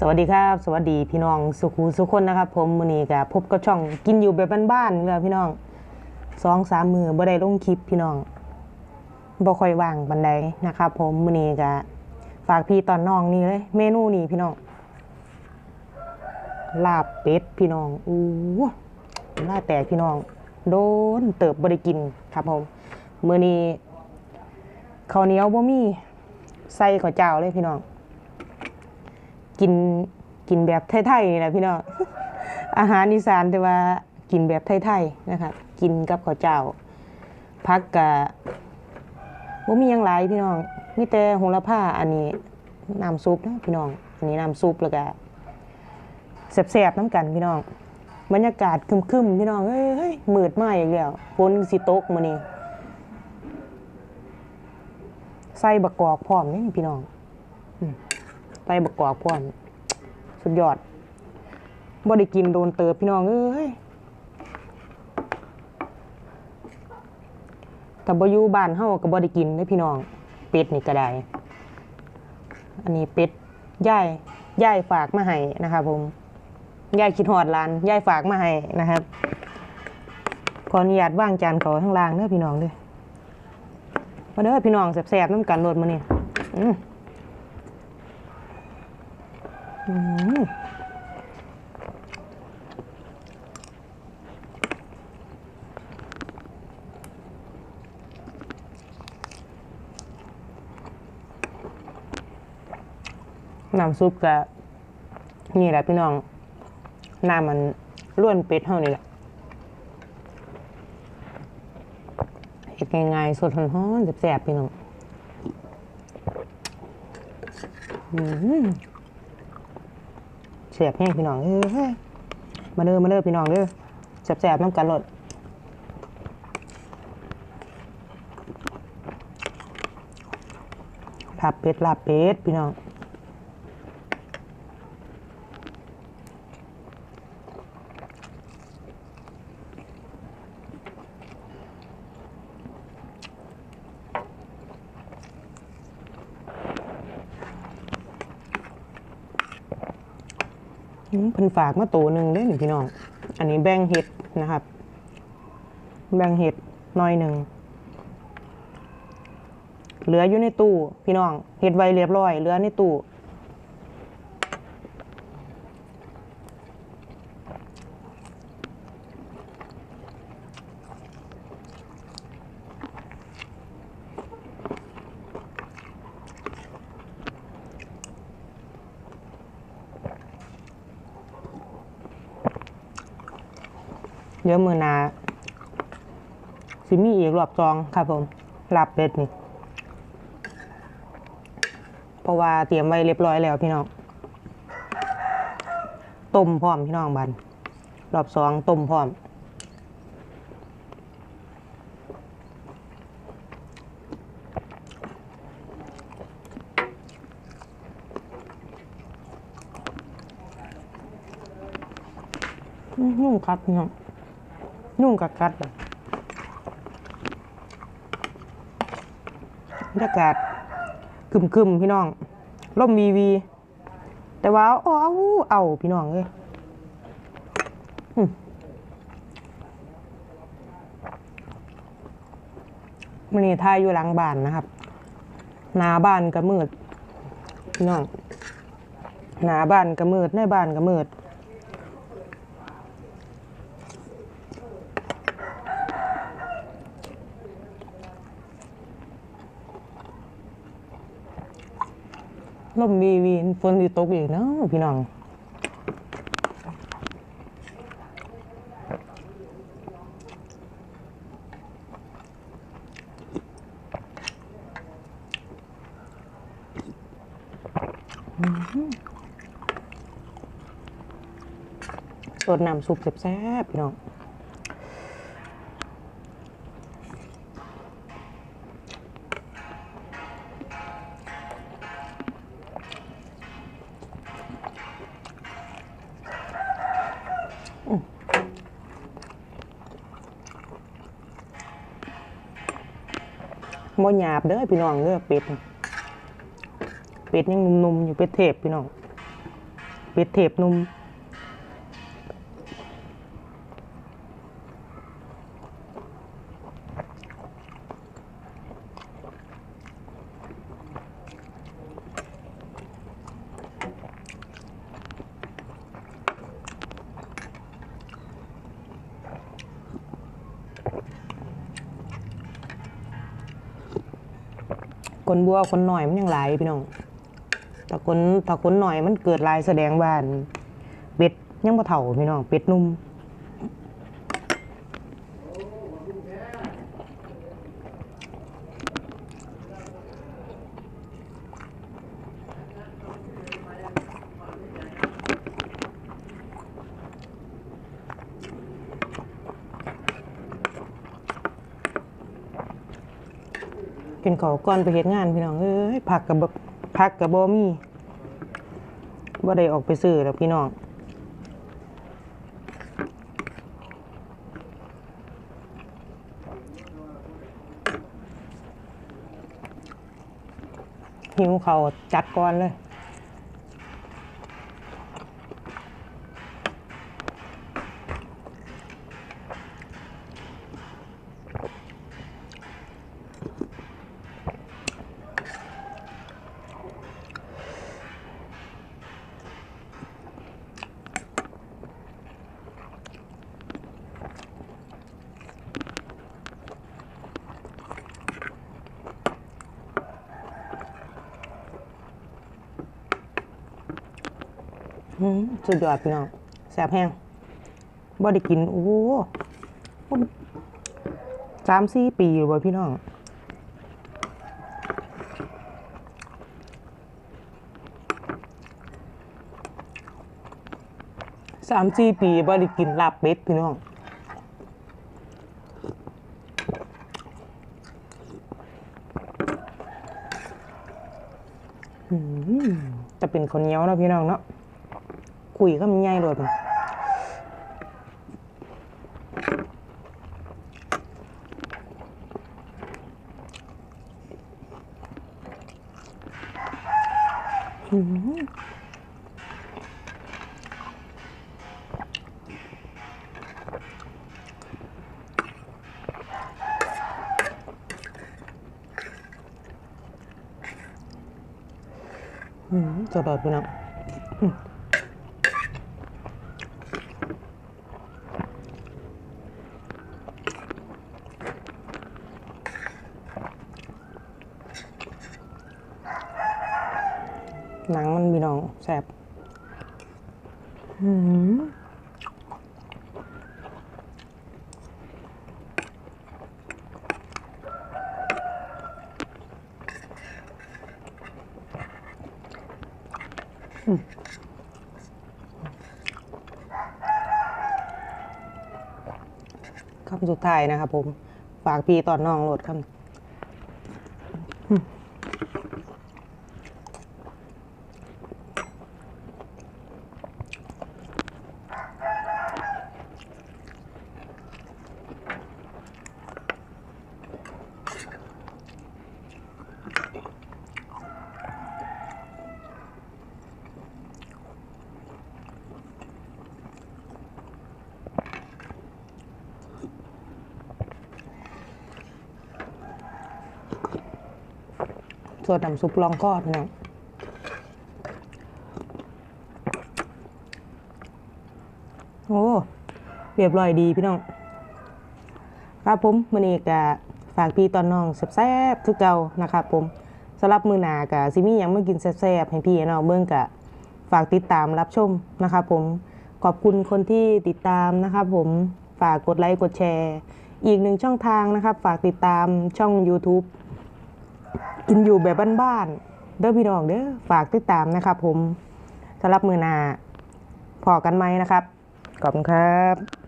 สวัสดีครับ สวัสดีพี่น้องสุขูสุขคนนะครับ ผมมือนี้กับพบกับช่องกินอยู่แบบบ้านๆเลยพี่น้องสองสามมือบ่ได้ลงคลิปพี่น้องบ่ค่อยว่างบันไดนะครับ ผมมือนี้กับฝากพี่ตอนน้องนี่เลยเมนูนี้พี่น้องลาบเป็ดพี่น้องอู้ลาแตกพี่น้อง โดนเติบบ่ไดกินครับผมมือนี้ข้าวเหนียวบ่มีใส่ข้าวเจ้าเลยพี่น้อง กินกินแบบไทยๆนี่แหละพี่น้องอาหารอีสานแต่ว่ากินแบบไทยๆนะครับกินกับข้าวเจ้าพักกะบ่มีหยังหลพี่น้องมีแต่โหระพาอันนี้น้ำซุปนะพี่น้องอันนี้น้ำซุปแล้วก็แซ่บๆน้ำกันพี่น้องบรรยากาศคึมๆพี่น้องเอ้ยเฮ้ยมืดมาอีกแล้วฝนสิตกมื้อนี้ใส่บักกอกพร้อมนี่พี่น้อง ไปบกกอกพร้อมสุดยอดบ่ได้กินโดนเติบพี่น้องเอ้ยถ้าบ่อยู่บ้านเฮาก็บ่ได้กินเด้พี่น้อง เป็ดนี่ก็ได้ อันนี้เป็ดย่ายย่ายฝากมาให้นะครับผมย่ายคิดฮอดร้านย่ายฝากมาให้นะครับขออนุญาตว่างจานเขาข้างล่างเด้อพี่น้องเด้อมาเด้อพี่น้องแซ่บๆน้ำกันโลดมาเนี่อืม อืม น้ำซุปกับนี่แหละพี่น้อง น้ำมันล้วนเป็ดเท่านี้แหละเห็ดง่ายๆสดร้อนๆแซ่บๆพี่น้อง อืม เสียบแห้งพี่น้องเออเฮ้ยมาเด้อมาเด้อพี่น้องเด้อแสบๆน้ำกันรดลาบเป็ดลาบเป็ดพี่น้อง เพิ่นฝากมาตัวหนึ่งเด้อนี่พี่น้อง อันนี้แบ่งเห็ดนะครับ แบ่งเห็ดหน้อยหนึ่ง เหลืออยู่ในตู้ พี่น้องเห็ดไว้เรียบร้อย เหลือในตู้ เดี๋ยวมือนาสิมีอีกรอบจองครับผมลาบเป็ดนี่เพราะว่าเตรียมไว้เรียบร้อยแล้วพี่น้องต้มพร้อมพี่น้องบันรอบสองต้มพร้อมนุ่งกัดพี่น้อง นุ่งกัดกัดแบบบรรยากาศกึมกึมๆพี่น้องร่มวีวี แต่ว่าเอาเอาเอาพี่น้องเลยมมันนี่ทายอยู่หลังบ้านนะครับ หน้าบ้านก็มืด พี่น้อง หน้าบ้านก็มืดในบ้านก็มืด ลมวีวีฝนสิตกอีกเนาะพี่น้องสดน้ำซุปแซ่บๆพี่น้อง บ่หยาบเด้อพี่น้องเด้อเป็ดเป็ดยังนุ่มๆอยู่เป็ดเทพพี่น้องเป็ดเทปนุ่ม คนบัวคนหน่อยมันยังหลายพี่น้องถ้าคนถ้าคนหน่อยมันเกิดลายแสดงว่านเป็ดยังบ่เท่าพี่น้องเป็ดนุ่ม กินข้าวก่อนไปเฮ็ดงานพี่น้องเอ้ยผักกับผักกับบ่มีบ่ได้ออกไปซื้อแล้วพี่น้องหิวเขาวจัดก่อนเลย สุดยอดพี่น้องแซ่บแห้งบ่ได้กิน โอ้โหสามสี่ปีอยู่บ่พี่น้องสามสี่ปีบ่ได้กินลาบเป็ดพี่น้องจะเป็นคนเนียวนะพี่น้องเนาะ คุยก็มันง่ายเลยมันอื้อหืออื้อหือสดอดพี่น้องหนังมันมีน้องแสบอืมอืม คำสุดท้ายนะครับผม ฝากพี่ตอนน้องโหลดคำ ส่วนน้ำซุปลองกอดพี่น้องโอ้เรียบร้อยดีพี่น้อง ครับผมมือนี้กะฝากพี่ตอนน้องแซ่บๆทุกเจ้านะครับผมสำหรับมือหนากะซิมี่ยังไม่กินแซ่บๆให้พี่น้องเบิ้งกะฝากติดตามรับชมนะครับผมขอบคุณคนที่ติดตามนะครับผมฝากกดไลค์กดแชร์ อีกหนึ่งช่องทางนะครับ ฝากติดตามช่อง YouTube กินอยู่แบบบ้านๆเด้อพี่น้องเด้อฝากติดตามนะครับผมสำหรับมือนาพอกันไหมนะครับขอบคุณครับ